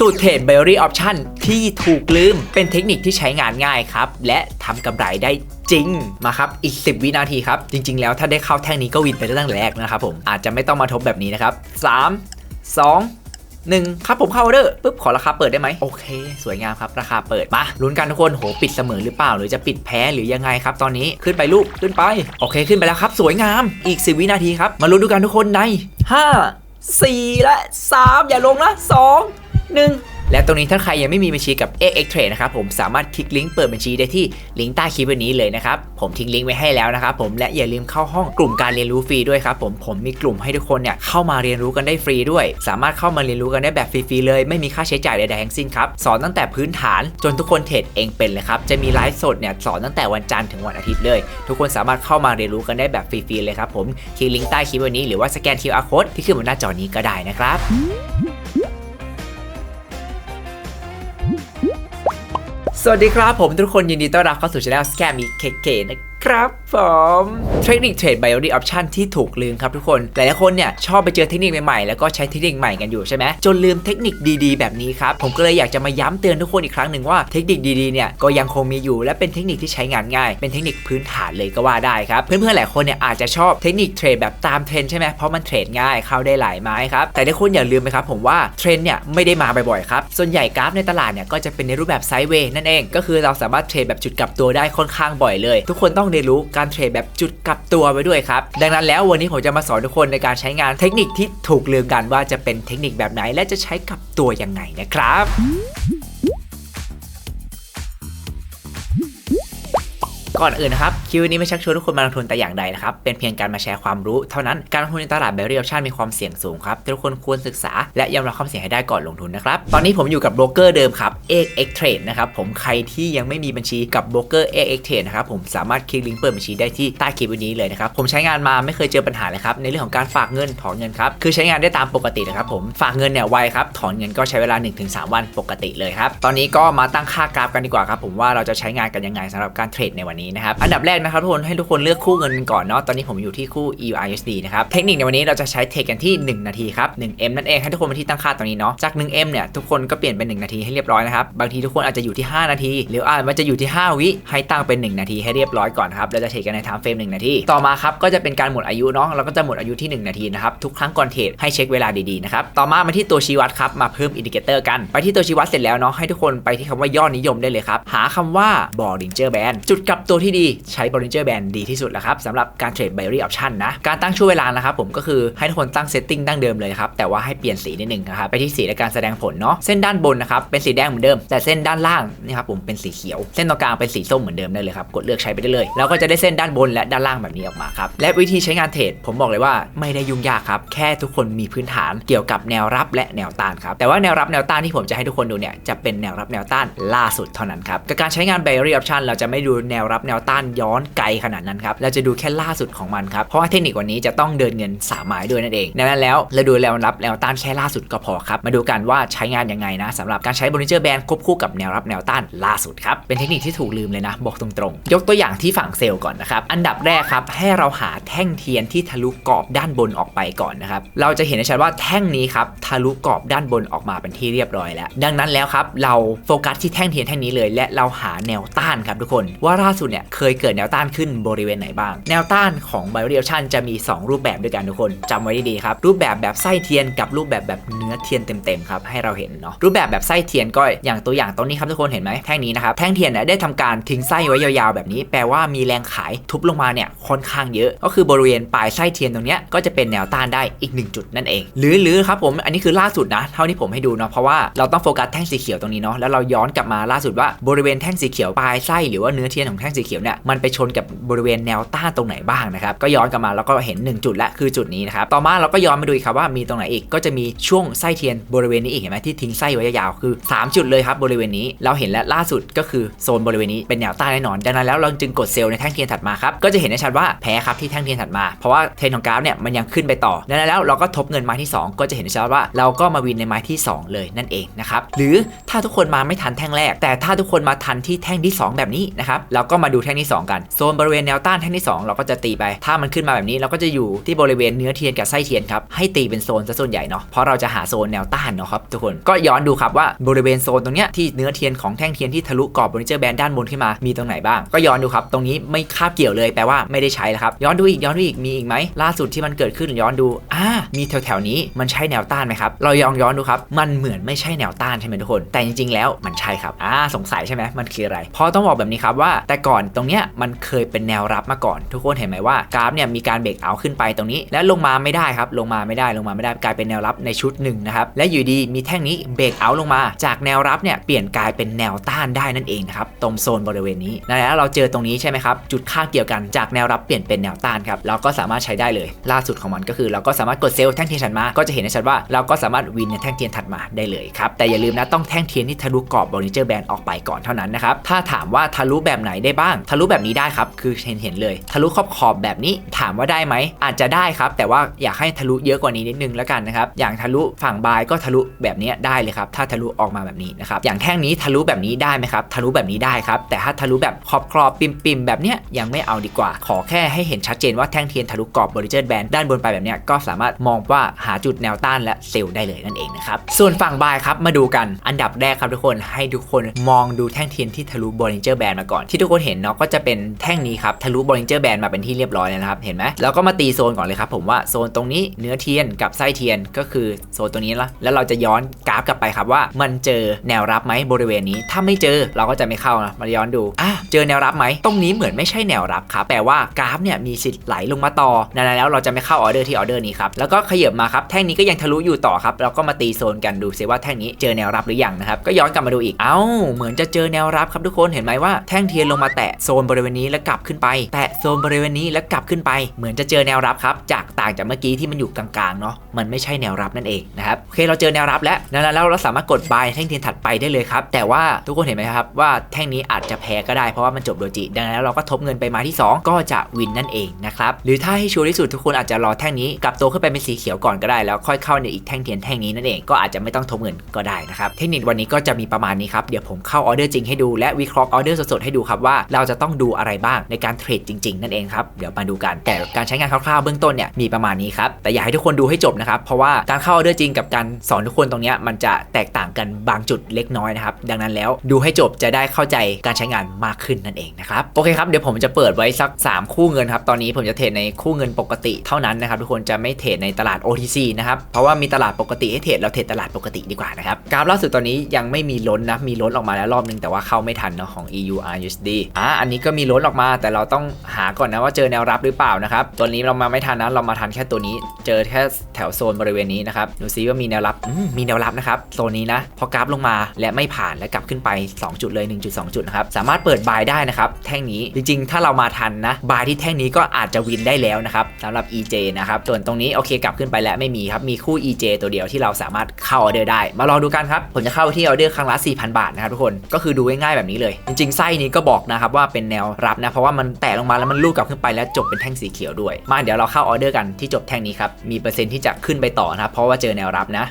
สูตรเทรด Berry Option ที่ถูกลืม เป็นเทคนิคที่ใช้งานง่ายครับ และทำกำไรได้จริงมาครับ อีก 10 วินาทีครับ จริง ๆ แล้วถ้าได้เข้าแท่งนี้ก็วินไปตั้งแต่แรกนะครับผมอาจจะไม่ต้องมาทบแบบนี้นะครับ 3 2 1ครับผมเข้าออเดอร์ปุ๊บขอราคาเปิดได้ไหมโอเค สวยงามครับ ราคาเปิดมาลุ้นกันทุกคนโหปิดเสมอหรือเปล่า หรือจะปิดแพ้หรือยังไงครับ ตอนนี้ขึ้นไปลูกขึ้นไป โอเคขึ้นไปแล้วครับ สวยงามอีก 10 วินาทีครับ มาลุ้นดูกันทุกคนใน 5 4 และ 3 อย่าลงนะ 2 1และตรงนี้ถ้าใครยังไม่มีบัญชีกับ AX Trade นะครับผมสามารถคลิกลิงก์เปิดบัญชีได้ที่ลิงก์ใต้คลิปวันนี้เลยนะครับ ผมทิ้งลิงก์ไว้ให้แล้วนะครับผมและอย่าลืมเข้าห้องกลุ่มการเรียนรู้ฟรีด้วยครับผมผมมีกลุ่มให้ทุกคนเนี่ยเข้ามาเรียนรู้กันได้ฟรีด้วย สามารถเข้ามาเรียนรู้กันได้แบบฟรีๆเลย ไม่มีค่าใช้จ่ายใดๆทั้งสิ้นครับสอนตั้งแต่พื้นฐานจนทุกคนเทรดเองเป็นเลยครับจะมีไลฟ์สดเนี่ยสอนตั้งแต่วันจันทร์ถึงวันอาทิตย์เลย ทุกคนสามารถเข้ามาเรียนรู้กันได้แบบฟรีๆเลยครับผมคลิกลิงก์ใต้คลิปวันนี้หรือว่าสแกน QR code ที่ขึ้นบนหน้าจอนี้ก็ได้นะครับ สวัสดีครับผมทุกคนยินดีต้อนรับเข้าสู่ช่อง Scam EKK นะ ครับผมเทคนิคเทรด Biology Option ที่ถูกลืมครับทุกคนหลายๆคนเนี่ยชอบไปเจอเทคนิคใหม่ๆแล้วก็ใช้เทคนิคใหม่กันอยู่ใช่ไหมจนลืมเทคนิคดีๆ แบบนี้ครับ ผมก็เลยอยากจะมาย้ำเตือนทุกคนอีกครั้งหนึ่งว่าเทคนิคดีๆเนี่ยก็ยังคงมีอยู่และเป็นเทคนิคที่ใช้งานง่าย เป็นเทคนิคพื้นฐานเลยก็ว่าได้ครับ เพื่อนๆหลายคนเนี่ยอาจจะชอบเทคนิคเทรดแบบตามเทรนใช่ไหมเพราะมันเทรดง่ายเข้าได้หลายไม้ครับแต่ทุกคนอย่าลืมนะครับผมว่าเทรนเนี่ยไม่ได้มาบ่อยๆครับส่วนใหญ่กราฟในตลาดเนี่ยก็จะเป็นในรูปแบบไซด์เวย์นั่นเองก็คือเราสามารถเทรดแบบจุดกลับตัวได้ค่อนข้างบ่อยเลย ทุกคนต้องเรียนรู้การเทรดแบบจุดกลับตัวไปด้วยครับ ดังนั้นแล้ววันนี้ผมจะมาสอนทุกคนในการใช้งานเทคนิคที่ถูกลืมกันว่าจะเป็นเทคนิคแบบไหน และจะใช้กับตัวยังไงนะครับ ก่อนอื่นนะครับคลิปนี้ไม่ชักชวนทุกคนมาลงทุนแต่อย่างใดนะครับเป็นเพียงการมาแชร์ความรู้เท่านั้นการลงทุนในตลาดแบริออปชันมีความเสี่ยงสูงครับทุกคนควรศึกษา และยอมรับความเสี่ยงให้ได้ก่อนลงทุนนะครับตอนนี้ผมอยู่กับโบรกเกอร์เดิมครับ AX Trade นะครับผมใครที่ยังไม่มีบัญชีกับโบรกเกอร์ AX Trade นะครับผมสามารถคลิกลิงก์เปิดบัญชีได้ที่ใต้คลิปวันนี้เลยนะครับผมใช้งานมาไม่เคยเจอปัญหาเลยครับในเรื่องของการฝากเงินถอนเงินครับคือใช้งานได้ตามปกตินะครับผมฝากเงินเนี่ยไวครับถอนเงินก็ใช้เวลา 1-3 วันปกติเลยครับตอนนี้ก็มาตั้งค่ากราฟกันดีกว่าครับผมว่าเราจะใช้งานกันยังไงสำหรับการเทรดในวันนี้นะครับ อันดับแรกนะครับทุกคนให้ทุกคนเลือกคู่เงินก่อนเนาะ ตอนนี้ผมอยู่ที่คู่ EURUSD นะครับ เทคนิคในวันนี้เราจะใช้เทรดกันที่ 1 นาทีครับ 1M นั่นเองให้ทุกคนมาที่ตั้งค่าตรงนี้เนาะ จาก 1M เนี่ยทุกคนก็เปลี่ยนเป็น 1 นาทีให้เรียบร้อยนะครับ บางทีทุกคนอาจจะอยู่ที่ 5 นาที หรืออาจจะอยู่ที่ 5 วิให้ตั้งเป็น 1 นาทีให้เรียบร้อยก่อนครับเราจะเทรดกันในไทม์เฟรม1นาที ต่อมาครับก็จะเป็นการหมดอายุเนาะเราก็จะหมดอายุที่ 1 นาทีนะครับทุกครั้งก่อนเทรดให้เช็คเวลาดีๆนะครับต่อมามาที่ตัวชี้วัดครับมาเพิ่มอินดิเคเตอร์กันไปที่ตัวชี้วัดเสร็จแล้วเนาะให้ทุกคนไปที่คำว่ายอดนิยมได้เลยครับหาคำว่า Bollinger Band จุดกลับตัวที่ดีใช้ Bollinger Band ดีที่สุดแล้วครับสำหรับการเทรด Binary Option นะ การตั้งช่วงเวลานะครับผมก็คือให้ทุกคนตั้งเซตติ้งดั้งเดิมเลยครับ แต่ว่าให้เปลี่ยนสีนิดนึงนะครับไปที่สีในการแสดงผลเนาะเส้นด้านบนนะครับเป็นสีแดงเหมือนเดิม แต่เส้นด้านล่างนี่ครับผมเป็นสีเขียว เส้นตรงกลางเป็นสีส้มเหมือนเดิมได้เลยครับกดเลือกใช้ไปได้เลยแล้วก็จะได้เส้นด้านบนและด้านล่างแบบนี้ออกมาครับและวิธีใช้งานเทรดผมบอกเลยว่าไม่ได้ยุ่งยากครับแค่ทุกคนมีพื้นฐานเกี่ยวกับแนวรับและแนวต้านครับแต่ว่าแนวรับแนวต้านที่ผมจะให้ทุกคนดูเนี่ยจะเป็นแนวรับแนวต้านล่าสุดเท่านั้นครับกับการใช้งาน Binary Option เราจะไม่ดูแนวรับแนวต้านย้อนไกลขนาดนั้นครับเราจะดูแค่ล่าสุดของมันครับเพราะว่าเทคนิควันนี้จะต้องเดินเงิน3ไม้ด้วยนั่นเองดังนั้นแล้วเราดูแนวรับแนวต้านแค่ล่าสุดก็พอครับมาดูกันว่าใช้งานยังไงนะสำหรับการใช้บริเจอร์แบนควบคู่กับแนวรับแนวต้านล่าสุดครับเป็นเทคนิคที่ถูกลืมเลยนะ บอกตรงๆ ยกตัวอย่างที่ฝั่งเซลล์ก่อนนะครับอันดับแรกครับให้เราหาแท่งเทียนที่ทะลุกรอบด้านบนออกไปก่อนนะครับเราจะเห็นได้ชัดว่าแท่งนี้ครับทะลุกรอบด้านบนออกมาเป็นที่เรียบร้อยแล้ว ดังนั้นแล้วครับเราโฟกัสที่แท่งเทียนแท่งนี้เลย และเราหาแนวต้านครับทุกคนว่าล่าสุดเนี่ยเคยเกิดแนวต้านขึ้นบริเวณไหนบ้าง แนวต้านของ b i o r e a c t i o n จะมี 2 รูปแบบด้วยกันทุกคนจำไว้ดีๆครับ รูปแบบแบบไส้เทียนกับรูปแบบแบบเนื้อเทียนเต็มๆครับให้เราเห็นเนาะรูปแบบแบบไส้เทียนก็อย่างตัวอย่างตรงนี้ครับทุกคนเห็นไหมแท่งนี้นะครับแท่งเทียนเนี่ยได้ทำการทิ้งไส้ไว้ยาวๆ แบบนี้ แปลว่ามีแรงขายทุบลงมาเนี่ยค่อนข้างเยอะ ก็คือบริเวณปลายไส้เทียนตรงเนี้ยก็จะเป็นแนวต้านได้อีก 1 จุดนั่นเอง หรือหรือครับผมอันนี้คือล่าสุดนะ เท่าที่ผมให้ดูเนาะเพราะว่าเราต้องโฟกัสแท่งสีเขียวตรงนี้เนาะแล้วเราย้อนกลับมาล่าสุดว่าบริเวณแท่งสีเขียวปลายไส้หรือว่าเนื้อเทียนของแท่งสีเขียวเนี่ยมันไปชนกับบริเวณแนวต้านตรงไหนบ้างนะครับก็ย้อนกลับมาแล้วก็เห็น 1 จุดละคือจุดนี้นะครับต่อมาเราก็ย้อนมาดูอีกครับว่ามีตรงไหนอีกก็จะมีช่วงไส้เทียนบริเวณนี้อีกเห็นไหมที่ทิ้งไส้ไว้ยาวๆคือ 3 จุดเลยครับบริเวณนี้เราเห็นและล่าสุดก็คือโซนบริเวณนี้เป็นแนวต้านแน่นอน ดังนั้นแล้วเราจึงกดเซลล์ในแท่งเทียนถัดมาครับก็จะเห็นได้ชัดว่าแพ้ครับที่แท่งเทียนถัดมาเพราะว่าเทรนของกราฟเนี่ยมันยังขึ้นไปต่อดังนั้นแล้วเราก็ทบเงินไม้ที่ 2 ก็จะเห็นได้ชัดว่าเราก็มาวินในไม้ที่ 2 เลยนั่นเองนะครับหรือถ้าทุกคนมาไม่ทันแท่งแรก แต่ถ้าทุกคนมาทันที่แท่งที่ 2 แบบนี้นะครับเราก็มามาดูแท่งที่ 2 กัน โซนบริเวณแนวต้านแท่งที่ 2 เราก็จะตีไป ถ้ามันขึ้นมาแบบนี้เราก็จะอยู่ที่บริเวณเนื้อเทียนกับไส้เทียนครับ ให้ตีเป็นโซนซะส่วนใหญ่เนาะ เพราะเราจะหาโซนแนวต้านเนาะครับทุกคน ก็ย้อนดูครับว่าบริเวณโซนตรงเนี้ยที่เนื้อเทียนของแท่งเทียนที่ทะลุกรอบเฟอร์นิเจอร์แบนด้านบนขึ้นมา มีตรงไหนบ้าง ก็ย้อนดูครับ ตรงนี้ไม่คาบเกี่ยวเลยแปลว่าไม่ได้ใช้แล้วครับ ย้อนดูอีก ย้อนดูอีก มีอีกไหม ล่าสุดที่มันเกิดขึ้นย้อนดู อ่า มีแถวๆนี้มันใช่แนวต้านไหมครับ เรายองย้อนดูครับ มันเหมือนไม่ใช่แนวต้านใช่ไหมทุกคน แต่จริงๆ แล้วมันใช่ครับ อ่า สงสัยใช่ไหมมันคืออะไรเพราะต้องบอกแบบนี้ครับว่าแต่ก่อนตรงเนี้ยมันเคยเป็นแนวรับมาก่อน ทุกคนเห็นไหมว่ากราฟเนี่ยมีการเบรกเอาขึ้นไปตรงนี้ และลงมาไม่ได้ครับลงมาไม่ได้ลงมาไม่ได้กลายเป็นแนวรับในชุดหนึ่งนะครับและอยู่ดีมีแท่งนี้เบรกเอาลงมา จากแนวรับเนี่ยเปลี่ยนกลายเป็นแนวต้านได้นั่นเองนะครับตรงโซนบริเวณนี้แล้วเราเจอตรงนี้ใช่ไหมครับจุดค่าบเกี่ยวกันจากแนวรับเปลี่ยนเป็นแนวต้านครับเราก็สามารถใช้ได้เลย ล่าสุดของมันก็คือ เราก็สามารถกดเซลล์แท่งเทียนถัดมาก็จะเห็นได้ชัดว่าเราก็สามารถวินในแท่งเทียนถัดมาได้เลยครับแต่อย่าลืมนะต้องแท่งเทียนที่ทะลุกรอบบริเจอร์แบนออกไปก่อนเท่านั้นนะครับถ้าถามว่าทะลุแบบไหนได้บ้างทะลุแบบนี้ได้ครับ คือเห็นเห็นเลย ทะลุขอบขอบแบบนี้ถามว่าได้ไหม อาจจะได้ครับ แต่ว่าอยากให้ทะลุเยอะกว่านี้นิดนึงแล้วกันนะครับ อย่างทะลุฝั่งบายก็ทะลุแบบนี้ได้เลยครับ ถ้าทะลุออกมาแบบนี้นะครับ อย่างแท่งนี้ทะลุแบบนี้ได้ไหมครับ ทะลุแบบนี้ได้ครับ แต่ถ้าทะลุแบบขอบกรอบปิมปิมๆแบบเนี้ยยังไม่เอาดีกว่า ขอแค่ให้เห็นชัดเจนว่าแท่งเทียนทะลุกรอบบริเจอร์แบนด้านบนไปแบบเนี้ยก็สามารถมองว่าหาจุดแนวต้านและเซลล์ได้เลยนั่นเองนะครับ ส่วนฝั่งบายครับมาดูกัน อันดับแรกครับทุกคนให้ทุกคนมองดูแท่งเทียนที่ทะลุบริเจอร์แบนมาก่อนที่ทุกคนเห็นเนาะก็จะเป็นแท่งนี้ครับทะลุบริงเจอร์แบนมาเป็นที่เรียบร้อยแล้วนะครับเห็นไหมแล้วก็มาตีโซนก่อนเลยครับผมว่าโซนตรงนี้เนื้อเทียนกับไส้เทียนก็คือโซนตัวนี้ละแล้วเราจะย้อนกราฟกลับไปครับว่า มันเจอแนวรับไหมบริเวณนี้ ถ้าไม่เจอเราก็จะไม่เข้านะมาย้อนดูอะเจอแนวรับไหมตรงนี้เหมือนไม่ใช่แนวรับครับแปลว่ากราฟเนี่ยมีสิทธิ์ไหลลงมาต่อนั่นแล้วเราจะไม่เข้าออเดอร์ที่ออเดอร์นี้ครับแล้วก็ขยับมาครับแท่งนี้ก็ยังทะลุอยู่ต่อครับเราก็มาตีโซนกันดูซิว่าแท่งนี้เจอแนวรับหรือยังนะครับก็ย้อนกลับมาดูอีกเอ้าเหมือนจะเจอแนวรับครับทุกคนเห็นไหมว่าแท่งเทียนลงมาแตะโซนบริเวณนี้แล้วกลับขึ้นไป แตะโซนบริเวณนี้แล้วกลับขึ้นไป เหมือนจะเจอแนวรับครับ จากต่างจากเมื่อกี้ที่มันอยู่กลางๆเนาะ มันไม่ใช่แนวรับนั่นเองนะครับโอเคเราเจอแนวรับแล้วนั่นแล้วเราสามารถกดบายแท่งเทียนถัดไปได้เลยครับ แต่ว่าทุกคนเห็นไหมครับว่าแท่งนี้อาจจะแพ้ก็ได้เพราะว่ามันจบโดจิ ดังนั้นเราก็ทบเงินไปมาที่ 2 ก็จะวินนั่นเองนะครับ หรือถ้าให้ชัวร์ที่สุดทุกคนอาจจะรอแท่งนี้กลับตัวขึ้นไปเป็นสีเขียวก่อนก็ได้แล้วค่อยเข้าในอีกแท่งเทียนแท่งนี้นั่นเองก็อาจจะไม่ต้องทบเงินก็ได้นะครับเทคนิควันนี้ก็จะมีประมาณนี้ครับเดี๋ยวผมเข้าออเดอร์จริงให้ดูและวิเคราะห์ออเดอร์สดๆให้ดูครับว่าเราจะต้องดูอะไรบ้างในการเทรดจริง ๆ นั่นเองครับ เดี๋ยวมาดูกัน แต่การใช้งานคร่าวๆเบื้องต้นเนี่ยมีประมาณนี้ครับ แต่อยากให้ทุกคนดูให้จบนะครับ เพราะว่าการเข้าออเดอร์จริงกับการสอนทุกคนตรงเนี้ยมันจะแตกต่างกันบางจุดเล็กน้อยนะครับ ดังนั้นแล้วดูให้จบจะได้เข้าใจการใช้งานมากขึ้นนั่นเองนะครับ โอเคครับเดี๋ยวผมจะเปิดไว้สัก 3 คู่เงินครับ ตอนนี้ผมจะเทรดในคู่เงินปกติเท่านั้นนะครับทุกคนจะไม่เทรดในตลาด OTC นะครับ เพราะว่ามีตลาดปกติให้เทรดเราเทรดตลาดปกติดีกว่านะครับ กราฟล่าสุดตอนนี้ยังไม่มีล้นนะ มีล้นออกมาแล้วรอบนึงแต่ว่าเข้าไม่ทันเนาะของ EU RUSD อะอันนี้ก็มีล้นออกมา แต่เราต้องหาก่อนนะว่าเจอแนวรับหรือเปล่านะครับ ตัวนี้เรามาไม่ทันนะ เรามาทันแค่ตัวนี้ เจอแค่แถวโซนบริเวณนี้นะครับ ดูซิว่ามีแนวรับมมีแนวรับนะครับ โซนนี้นะ พอกราฟลงมาและไม่ผ่านและกลับขึ้นไป 2 จุดเลย 1.2 จุดนะครับ สามารถเปิดบายได้นะครับ แท่งนี้ จริง ๆ ถ้าเรามาทันนะ บายที่แท่งนี้ก็อาจจะวินได้แล้วนะครับสำหรับ EJ นะครับ ส่วนตรงนี้โอเคกลับขึ้นไปแล้วไม่มีครับ มีคู่ EJ ตัวเดียวที่เราสามารถเข้าออเดอร์ได้ มาลองดูกันครับ ผมจะเข้าที่ออเดอร์ครั้งละ4,000 บาทนะครับทุกคน ก็คือดูง่ายๆแบบนี้เลย จริงๆไส้นี้ก็บอกนะครับว่าเป็นแนวรับนะ เพราะว่ามันแตะลงมาแล้วมันลูกกลับขึ้นไปแล้วจบเป็นแท่งสีเขียวด้วย มาเดี๋ยวเราเข้าออเดอร์กันที่จบแท่งนี้ครับมีเปอร์เซ็นต์ที่จะขึ้นไปต่อนะครับเพราะว่าเจอแนวรับนะ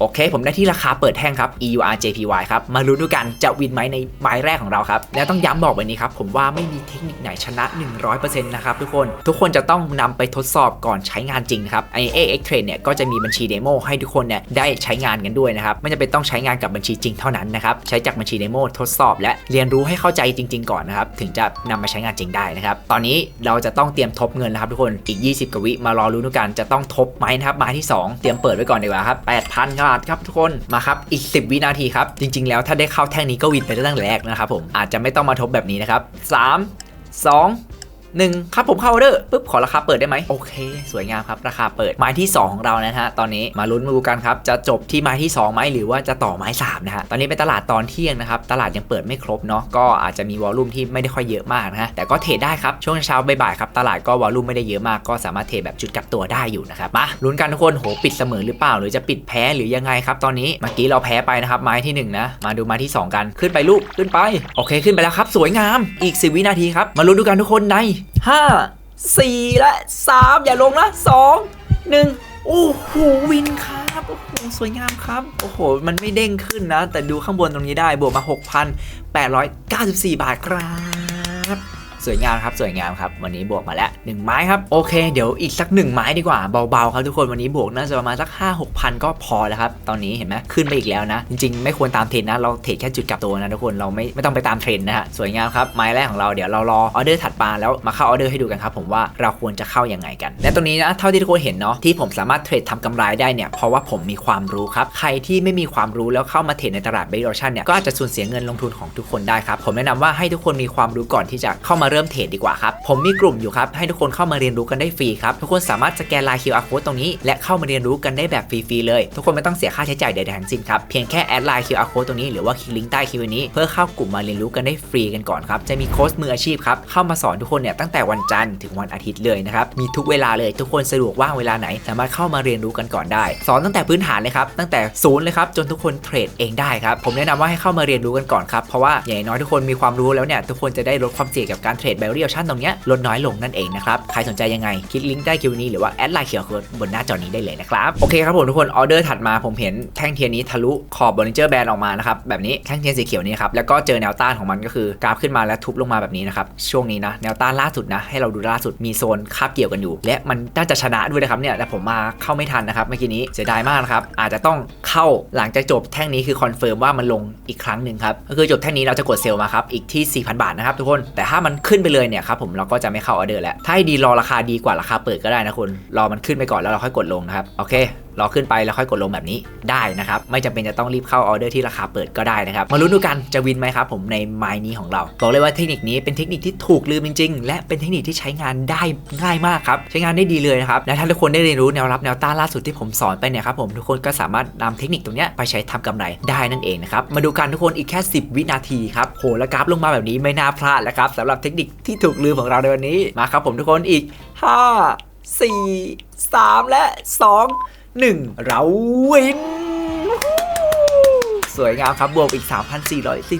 โอเค ผมได้ที่ราคาเปิดแท่งครับ EUR JPY ครับ มาลุ้นดูกันจะวินไหมในไม้แรกของเราครับ แล้วต้องย้ำบอกไว้นี้ครับ ผมว่าไม่มีเทคนิคไหนชนะ 100%นะครับทุกคน ทุกคนจะต้องนำไปทดสอบก่อนใช้งานจริงครับไอ AX Trade เนี่ยก็จะมีบัญชีเดโมให้ทุกคนเนี่ยได้ใช้งานกันด้วยนะครับ ไม่จำเป็นต้องใช้งานกับบัญชีจริงเท่านั้นนะครับ ใช้จากบัญชีเดโมทดสอบ และเรียนรู้ให้เข้าใจจริง ๆ ก่อนนะครับ ถึงจะนำมาใช้งานจริงได้นะครับ ตอนนี้เราจะต้องเตรียมทบเงินแล้วครับทุกคน อีก 20กวิมารอลุ้นดูกัน จะต้องทบไหมนะครับม้ที่ 2 เตรียมเปิดไว้ก่อนดีกว่าครับ8,000บาทครับทุกคนมาครับอีก 10 วินาทีครับ จริง ๆ แล้วถ้าได้เข้าแท่งนี้ก็วินไปตั้งแต่แรกนะครับผมอาจจะไม่ต้องมาทบแบบนี้นะครับ3 2 หนึ่งครับผมเข้าออเดอร์ปุ๊บขอราคาเปิดได้ไหมโอเค สวยงามครับราคาเปิดไม้ที่ 2 ของเรานะฮะตอนนี้มาลุ้นมาดูกันครับจะจบที่ไม้ที่ 2 ไหมหรือว่าจะต่อไม้3นะฮะตอนนี้เป็นตลาดตอนเที่ยงนะครับตลาดยังเปิดไม่ครบเนาะก็อาจจะมีวอลลุ่มที่ไม่ได้ค่อยเยอะมากนะฮะแต่ก็เทรดได้ครับช่วงเช้าบ่ายๆครับตลาดก็วอลลุ่มไม่ได้เยอะมากก็สามารถเทรดแบบจุดกลับตัวได้อยู่นะครับมาลุ้นกันทุกคนโหปิดเสมอหรือเปล่า หรือจะปิดแพ้หรือยังไงครับตอนนี้เมื่อกี้เราแพ้ไปนะครับไม้ที่หนึ่งนะ มาดูไม้ที่สองกันขึ้นไปลูกขึ้นไป โอเคขึ้นไปแล้วครับ สวยงามอีก10วินาทีครับมาลุ้นดูกันทุกคนในห้าสี่และสามอย่าลงนะสองหนึ่งโอ้โหวินครับโอ้โหสวยงามครับโอ้โหมันไม่เด้งขึ้นนะ แต่ดูข้างบนตรงนี้ได้บวกมา 6,894 บาทครับ สวยงามครับสวยงามครับวันนี้บวกมาแล้ว 1 ไม้ครับโอเคเดี๋ยวอีกสัก 1 ไม้ดีกว่าเบาๆครับทุกคนวันนี้บวกน่าจะประมาณสัก 5 6พันก็พอแล้วครับตอนนี้เห็นไหมขึ้นไปอีกแล้วนะ จริงๆ ไม่ควรตามเทรนด์นะเราเทรดแค่จุดกลับตัวนะทุกคนเราไม่ไม่ต้องไปตามเทรนด์นะฮะสวยงามครับไม้แรกของเราเดี๋ยวเรารอออเดอร์ถัดมาแล้วมาเข้าออเดอร์ให้ดูกันครับผมว่าเราควรจะเข้ายังไงกันและตรงนี้นะเท่าที่ทุกคนเห็นเนาะที่ผมสามารถเทรดทำกำไรได้เนี่ยเพราะว่าผมมีความรู้ครับใครที่ไม่มีความรู้แล้วเข้ามาเทรดในตลาดเบสออชั่นเนี่ยก็อาจจะสูญเสียเงินลงทุนของทุกคนได้ครับผมแนะนำว่าให้ทุกคนมีความรู้ก่อนที่จะเข้ามาเริ่มเทรดดีกว่าครับ ผมมีกลุ่มอยู่ครับให้ทุกคนเข้ามาเรียนรู้กันได้ฟรีครับทุกคนสามารถสแกนไลน์ QR code ตรงนี้และเข้ามาเรียนรู้กันได้แบบฟรีๆเลย ทุกคนไม่ต้องเสียค่าใช้จ่ายใดๆทั้งสิ้นครับเพียงแค่แอดไลน์ QR code ตรงนี้หรือว่าคลิกลิงก์ใต้คลิปนี้เพื่อเข้ากลุ่มมาเรียนรู้กันได้ฟรีกันก่อนครับจะมีโค้ชมืออาชีพครับเข้ามาสอนทุกคนเนี่ยตั้งแต่วันจันทร์ถึงวันอาทิตย์เลยนะครับมีทุกเวลาเลยทุกคนสะดวกว่างเวลาไหน สามารถเข้ามาเรียนรู้กันก่อนได้ สอนตั้งแต่พื้นฐานเลยครับตั้งแต่ศูนย์เลยครับจนทุกคนเทรดเองได้ครับผมแนะนำว่าให้เข้ามาเรียนรู้กันก่อนครับเพราะว่าอย่างน้อยทุกคนมีความรู้แล้วเนี่ยทุกคนจะได้ลดความเสี่ยงกับการเทรดแบลเรียลชั่นตรงเนี้ยลดน้อยลงนั่นเองนะครับ ใครสนใจยังไง คลิกลิงก์ใต้คลิปนี้หรือว่าแอดไลน์เขียวโค้ดบนหน้าจอนี้ได้เลยนะครับ โอเคครับผมทุกคนออเดอร์ถัดมาผมเห็นแท่งเทียนนี้ทะลุขอบบอลิเจอร์แบนออกมานะครับแบบนี้แท่งเทียนสีเขียวนี้ครับแล้วก็เจอแนวต้านของมันก็คือกราฟขึ้นมาแล้วทุบลงมาแบบนี้นะครับช่วงนี้นะแนวต้านล่าสุดนะให้เราดูล่าสุดมีโซนคาบเกี่ยวกันอยู่ และมันน่าจะชนะด้วยนะครับเนี่ยแต่ผมมาเข้าไม่ทันนะครับเมื่อกี้นี้เสียดายมากนะครับอาจจะต้องเข้าหลังจากจบแท่งนี้คือคอนเฟิร์มว่ามันลงอีกครั้งหนึ่งครับก็คือจบแท่งนี้เราจะกดเซลล์มาครับอีกที่ 4,000 บาทนะครับทุกคนแต่ถ้ามันขึ้นไปเลยเนี่ยครับผมเราก็จะไม่เข้าออเดอร์แล้วถ้าให้ดีรอราคาดีกว่าราคาเปิดก็ได้นะคุณรอมันขึ้นไปก่อนแล้วเราค่อยกดลงนะครับโอเค รอขึ้นไปแล้วค่อยกดลงแบบนี้ได้นะครับไม่จำเป็นจะต้องรีบเข้าออเดอร์ที่ราคาเปิดก็ได้นะครับมาลุ้นดูกันจะวินไหมครับผมในไม้นี้ของเราบอกเลยว่าเทคนิคนี้เป็นเทคนิคที่ถูกลืมจริงๆ และเป็นเทคนิคที่ใช้งานได้ง่ายมากครับใช้งานได้ดีเลยนะครับและถ้าทุกคนได้เรียนรู้แนวรับแนวต้านล่าสุดที่ผมสอนไปเนี่ยครับผมทุกคนก็สามารถนำเทคนิคตรงนี้ไปใช้ทำกำไรได้นั่นเองนะครับมาดูกันทุกคนอีกแค่ 10 วินาทีครับโหแล้วกราฟลงมาแบบนี้ไม่น่าพลาดแล้วครับสำหรับเทคนิคที่ถูกลืมของเราในวันนี้มาครับผมทุกคนอีก 5 4 3 และ 2 1 เราวิน สวยงามครับ บวกอีก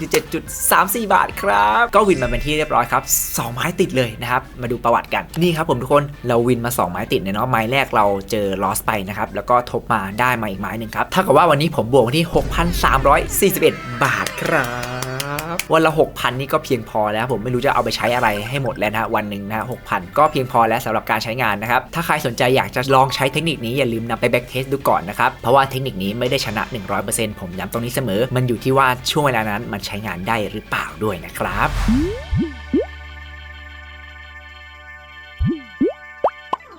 3,447.34 บาทครับ ก็วินมาเป็นที่เรียบร้อยครับ 2 ไม้ติดเลยนะครับ มาดูประวัติกัน นี่ครับผมทุกคน เราวินมา 2 ไม้ติดเนาะ ไม้แรกเราเจอลอสไปนะครับ แล้วก็ทบมาได้มาอีกไม้หนึ่งครับเท่ากับว่าวันนี้ผมบวกมาที่ 6,341 บาทครับ วันละ 6,000 นี่ก็เพียงพอแล้ว ผมไม่รู้จะเอาไปใช้อะไรให้หมดแล้วนะวันหนึ่งนะหกพันก็เพียงพอแล้วสำหรับการใช้งานนะครับ ถ้าใครสนใจอยากจะลองใช้เทคนิคนี้อย่าลืมนำไปแบ็กเทสดูก่อนนะครับ เพราะว่าเทคนิคนี้ไม่ได้ชนะ 100%ผมย้ำตรงนี้เสมอ มันอยู่ที่ว่าช่วงเวลานั้นมันใช้งานได้หรือเปล่าด้วยนะครับ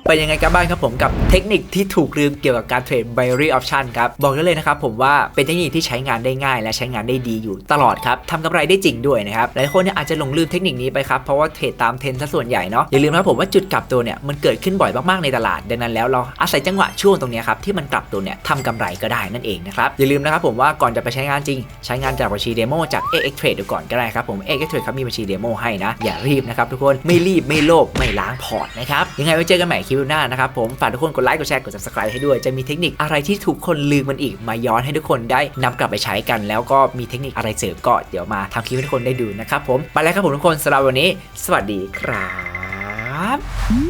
เป็นยังไงกันบ้างครับผมกับเทคนิคที่ถูกลืมเกี่ยวกับการเทรด binary option ครับ บอกได้เลยนะครับผมว่าเป็นเทคนิคที่ใช้งานได้ง่าย และใช้งานได้ดีอยู่ตลอดครับทำกำไรได้จริงด้วยนะครับหลายคนเนี่ยอาจจะหลงลืมเทคนิคนี้ไปครับเพราะว่าเทรดตามเทรนด์ซะส่วนใหญ่เนาะอย่าลืมนะครับผมว่าจุดกลับตัวเนี่ยมันเกิดขึ้นบ่อยมากๆในตลาดดังนั้นแล้วเราอาศัยจังหวะช่วงตรงนี้ครับที่มันกลับตัวเนี่ยทำกำไรก็ได้นั่นเองนะครับอย่าลืมนะครับผมว่าก่อนจะไปใช้งานจริง ใช้งานจากบัญชีเดโมจาก AX Trade ดูก่อนก็ได้ครับผม AX Trade ครับมีบัญชีเดโมให้นะอย่ารีบนะครับทุกคนไม่รีบไม่โลภไม่ล้างพอร์ตนะครับยังไงไว้เจอกันใหม่คลิปหน้านะครับผมฝากทุกคนกดไลค์กดแชร์กด subscribe ให้ด้วยจะมีเทคนิคอะไรที่ถูกคนลืมมันอีกมาย้อนให้ทุกคนได้นำกลับไปใช้กัน แล้วก็มีเทคนิคอะไรเสริมก็เดี๋ยวมาทำคลิปให้ทุกคนได้ดูนะครับผมไปแล้วครับผมทุกคนสำหรับวันนี้ สวัสดีครับ